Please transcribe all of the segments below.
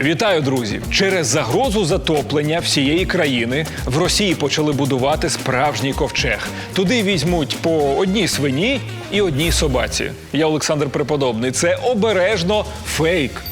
Вітаю, друзі! Через загрозу затоплення всієї країни в Росії почали будувати справжній ковчег. Туди візьмуть по одній свині і одній собаці. Я Олександр Преподобний. Це обережно фейк.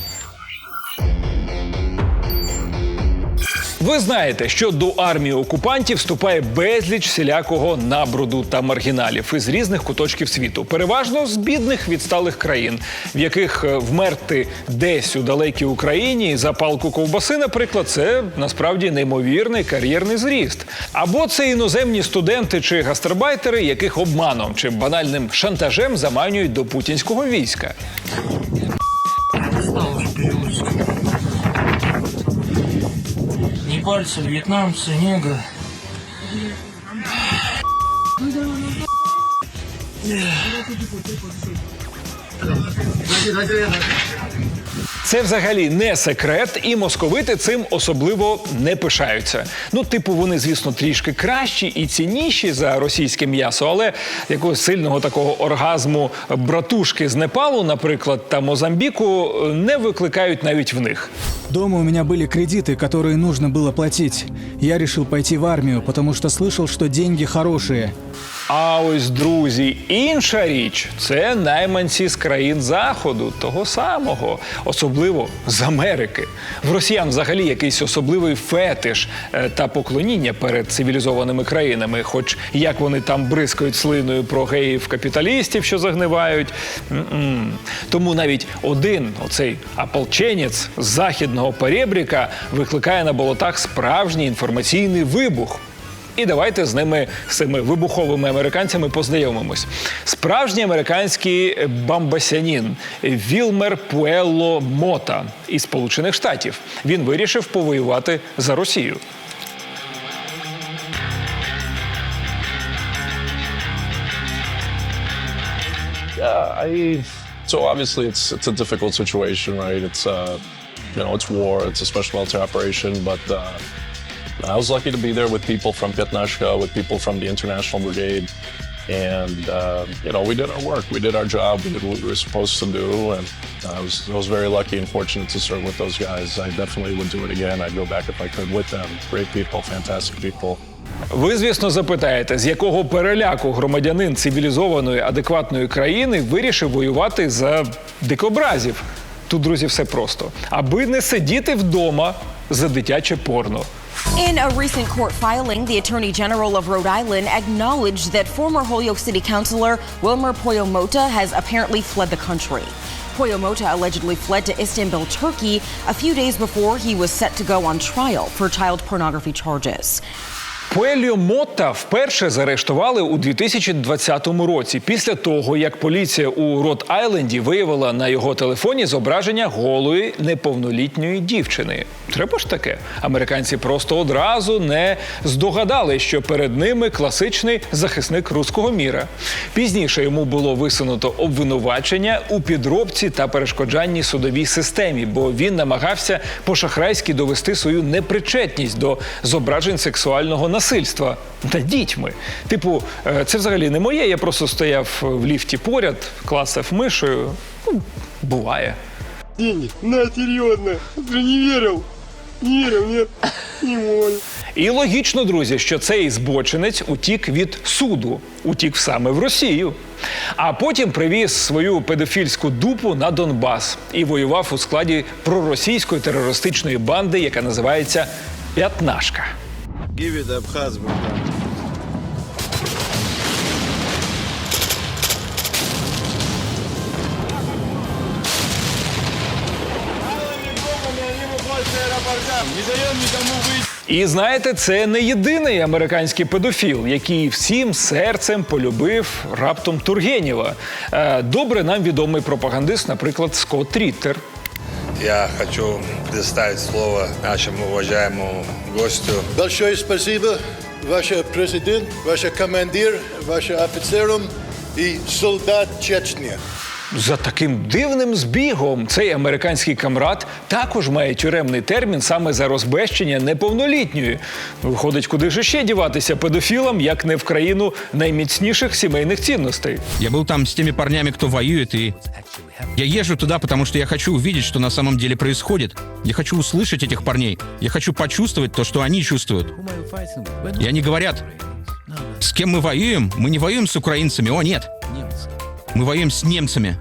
Ви знаєте, що до армії окупантів вступає безліч всілякого набруду та маргіналів із різних куточків світу, переважно з бідних відсталих країн, в яких е, вмерти десь у далекій Україні за палку ковбаси, наприклад, це насправді неймовірний кар'єрний зріст. Або це іноземні студенти чи гастарбайтери, яких обманом чи банальним шантажем заманюють до путінського війська. Непальцы, вьетнамцы, негры. Це взагалі не секрет, і московити цим особливо не пишаються. Ну, типу, вони, звісно, трішки кращі і цінніші за російське м'ясо, але якогось сильного такого оргазму братушки з Непалу, наприклад, та Мозамбіку, не викликають навіть в них. Дома у меня были кредиты, которые нужно было платить. Я решил пойти в армию, потому что слышал, что деньги хорошие. А ось друзі, інша річ це найманці з країн заходу, того самого, особливо з Америки. В росіян взагалі якийсь особливий фетиш е, та поклоніння перед цивілізованими країнами. Хоч як вони там бризкають слиною про геїв капіталістів, що загнивають. М-м. Тому навіть один оцей ополченець з західного перебріка викликає на болотах справжній інформаційний вибух. І давайте з ними, з цими вибуховими американцями, познайомимось. Справжній американський бамбасянін Вілмер Пуелло Мота із Сполучених Штатів. Він вирішив повоювати за Росію. Yeah, I. So obviously, it's it's a difficult situation, right? It's uh, you know, it's war. It's a special military operation, but uh, I was lucky to be there with people from Pyatnashka, with people from the International Brigade, and uh, you know, we did our work. We did our job. We did what we were supposed to do, and I was I was very lucky and fortunate to serve with those guys. I definitely would do it again. I'd go back if I could with them. Great people, fantastic people. Ви, звісно, запитаєте, з якого переляку громадянин цивілізованої адекватної країни вирішив воювати за дикобразів. Тут, друзі, все просто. Аби не сидіти вдома за дитяче порно. In a recent court filing, the Attorney General of Rhode Island acknowledged that former Holyoke City Councilor Wilmer Poyomota has apparently fled the country. Poyomota allegedly fled to Istanbul, Turkey, a few days before he was set to go on trial for child pornography charges. Пуельо Мотта вперше заарештували у 2020 році, після того як поліція у Рот-Айленді виявила на його телефоні зображення голої неповнолітньої дівчини. Треба ж таке. Американці просто одразу не здогадали, що перед ними класичний захисник руського міра. Пізніше йому було висунуто обвинувачення у підробці та перешкоджанні судовій системі, бо він намагався по-шахрайськи довести свою непричетність до зображень сексуального насильства над дітьми. Типу, е, це взагалі не моє. Я просто стояв в ліфті поряд, класив мишою. Ну, буває. деньги. На, серьезно. Ты не моль. І логічно, друзі, що цей збочинець утік від суду, утік саме в Росію. А потім привіз свою педофільську дупу на Донбас і воював у складі проросійської терористичної банди, яка називається П'ятнашка. Give it никому выйти. І знаєте, це не єдиний американський педофіл, який всім серцем полюбив раптом Тургенєва. Е, Добре нам відомий пропагандист, наприклад, Скотт Ріттер. Я хочу предоставить слово нашему уважаемому гостю. Большое спасибо, ваш президент, ваш командир, ваш офицерам и солдат Чечни. За таким дивним збігом цей американський камрад також має тюремний термін саме за розбещення неповнолітньої. Виходить, куди ж ще діватися педофілам, як не в країну найміцніших сімейних цінностей. Я был там с теми парнями, кто воюет, и я езжу туда, потому что я хочу увидеть, что на самом деле происходит. Я хочу услышать этих парней. Я хочу почувствовать то, что они чувствуют. И они говорят, с кем мы воюем? Мы не воюем с украинцами, о нет. Мы воюем с немцами.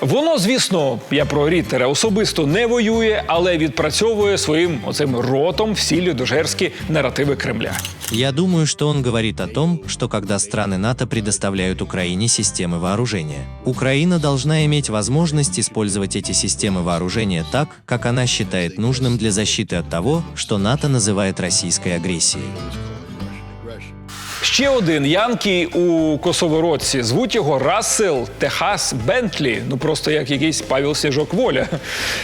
Воно, звісно, я про Ріттера особисто не воює, але відпрацьовує своїм оцим ротом всі людожерські наративи Кремля. Я думаю, что он говорит о том, что когда страны НАТО предоставляют Украине системы вооружения, Украина должна иметь возможность использовать эти системы вооружения так, как она считает нужным для защиты от того, что НАТО называет российской агрессией. Ще один Янкі у Косовородці. Звуть його Рассел Техас Бентлі. Ну просто як якийсь Павел Сніжок Воля.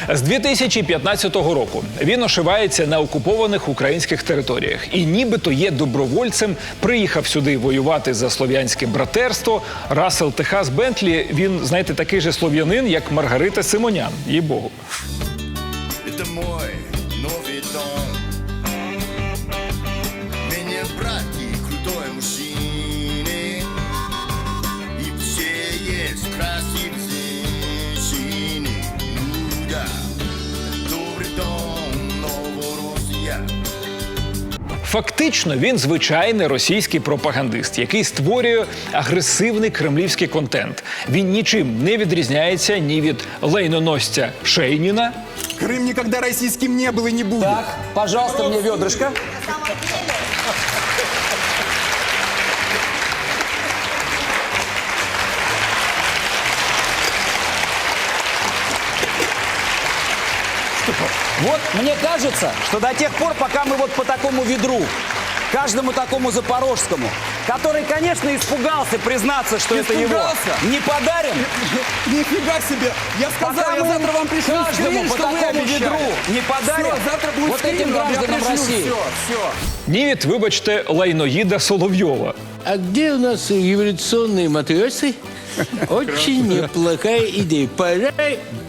З 2015 року він ошивається на окупованих українських територіях і нібито є добровольцем. Приїхав сюди воювати за слов'янське братерство. Рассел Техас Бентлі. Він, знаєте, такий же слов'янин, як Маргарита Симонян. Їй Богу. Это мой новый дом. Меня братья крутой мужчины. И все есть красивые женщины. Ну да, добрый дом, Новороссия. Фактично, він звичайний російський пропагандист, який створює агресивний кремлівський контент. Він нічим не відрізняється ні від лейноносця Шейніна, Крым никогда российским не был и не будет. Так, пожалуйста, мне ведрышко. Вот мне кажется, что до тех пор, пока мы вот по такому ведру, каждому такому запорожскому, который, конечно, испугался признаться, что это его, Испугался? не подарим, Нифига себе! Я сказал, пока я мы завтра вам пришлю каждому скрин, по что вы такому обещали. ведру не подарим Всё, завтра будет вот скрин этим вам, я гражданам пришлю. России. Все, все. ні від, вибачте, лайноїда Соловйова. А где у нас революционные матросы? Очень неплохая идея. Пора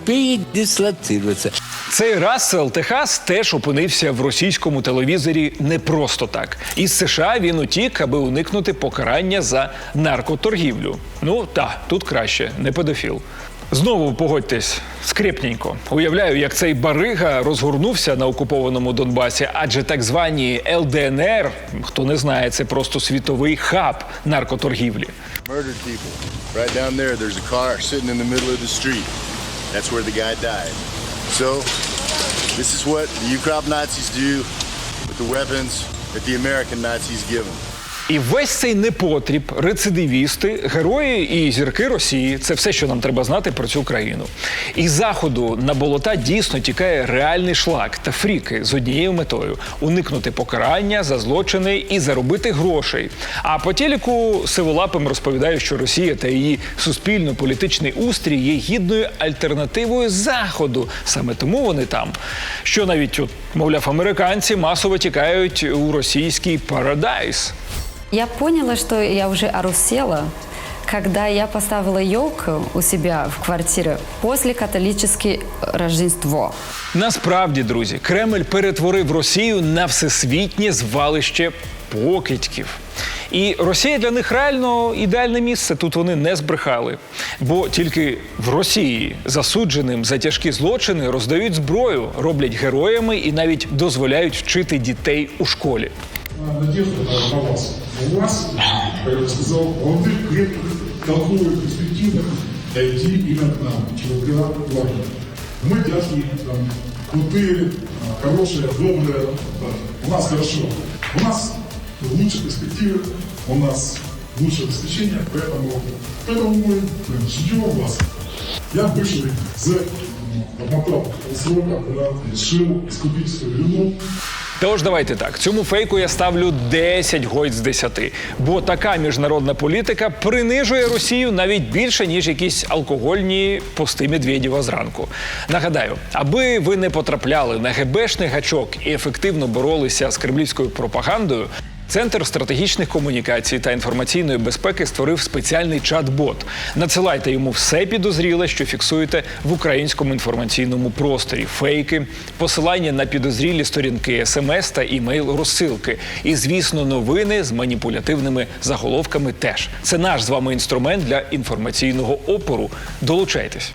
передислоцироваться. Цей Рассел Техас теж опинився в російському телевізорі не просто так. Із США він утік, аби уникнути покарання за наркоторгівлю. Ну та тут краще, не педофіл. Знову погодьтесь, скрипненько. Уявляю, як цей барига розгорнувся на окупованому Донбасі, адже так звані ЛДНР, хто не знає, це просто світовий хаб наркоторгівлі. The American Nazis give them. І весь цей непотріб, рецидивісти, герої і зірки Росії це все, що нам треба знати про цю країну. Із заходу на болота дійсно тікає реальний шлак та фріки з однією метою уникнути покарання за злочини і заробити грошей. А по телеку сиволапим розповідає, що Росія та її суспільно-політичний устрій є гідною альтернативою заходу. Саме тому вони там. Що навіть от, мовляв, американці масово тікають у російський парадайс. Я поняла, что я уже орусела, когда я поставила елку у себя в квартире после католическое Рождество. Насправді, друзі, Кремль перетворив Росію на всесвітнє звалище покидьків. І Росія для них реально ідеальне місце. Тут вони не збрехали. Бо тільки в Росії засудженим за тяжкі злочини роздають зброю, роблять героями і навіть дозволяють вчити дітей у школі. Надежда на вас. У вас, как я сказал, молодых, крепких, толковых, перспективных дойти именно к нам, ЧВК Вагнер. Мы дядьки там, крутые, а, хорошие, добрые. У нас хорошо. У нас лучшие перспективы, у нас лучшее обеспечение, поэтому, поэтому мы ждем вас. Я зэк, м, отмотал срока, когда решил искупить свою вину. Тож давайте так. Цьому фейку я ставлю 10 гойд з 10. Бо така міжнародна політика принижує Росію навіть більше, ніж якісь алкогольні пости Медведєва зранку. Нагадаю, аби ви не потрапляли на ГБшний гачок і ефективно боролися з кремлівською пропагандою. Центр стратегічних комунікацій та інформаційної безпеки створив спеціальний чат-бот. Надсилайте йому все підозріле, що фіксуєте в українському інформаційному просторі: фейки, посилання на підозрілі сторінки, смс та імейл розсилки. І, звісно, новини з маніпулятивними заголовками теж. Це наш з вами інструмент для інформаційного опору. Долучайтесь.